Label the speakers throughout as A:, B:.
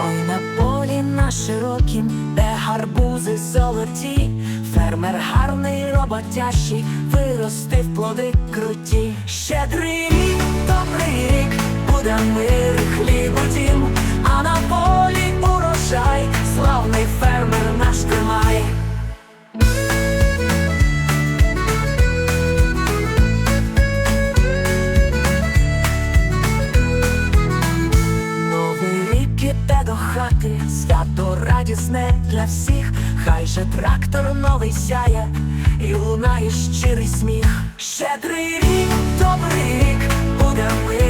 A: Ой на полі на широкім, де гарбузи золоті, фермер гарний роботящий, виростив плоди круті. Щедрий рік, добрий рік, буде мир, хліб дім, а на полі урожай. Хати, свято радісне для всіх, хай же трактор новий сяє, і лунає щирий сміх. Щедрий рік, добрий рік, буде мир,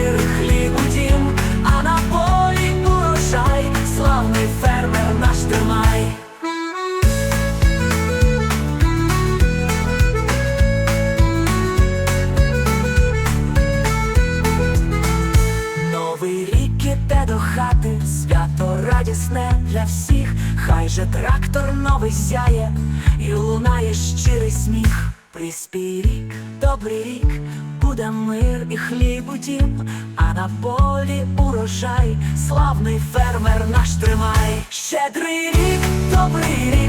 A: свято для всіх, хай же трактор новий сяє, і лунає щирий сміх. Приспій рік, добрий рік, буде мир і хліб у дім, а на полі урожай, славний фермер наш тримай. Щедрий рік, добрий рік,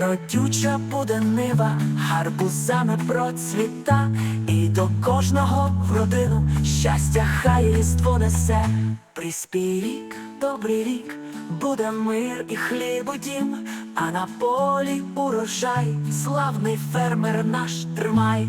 A: Родюча буде нива, гарбузами процвіта, і до кожного в родину щастя хай різдво несе. Приспій рік, добрий рік, буде мир і хліб у дім, а на полі урожай, славний фермер наш тримай.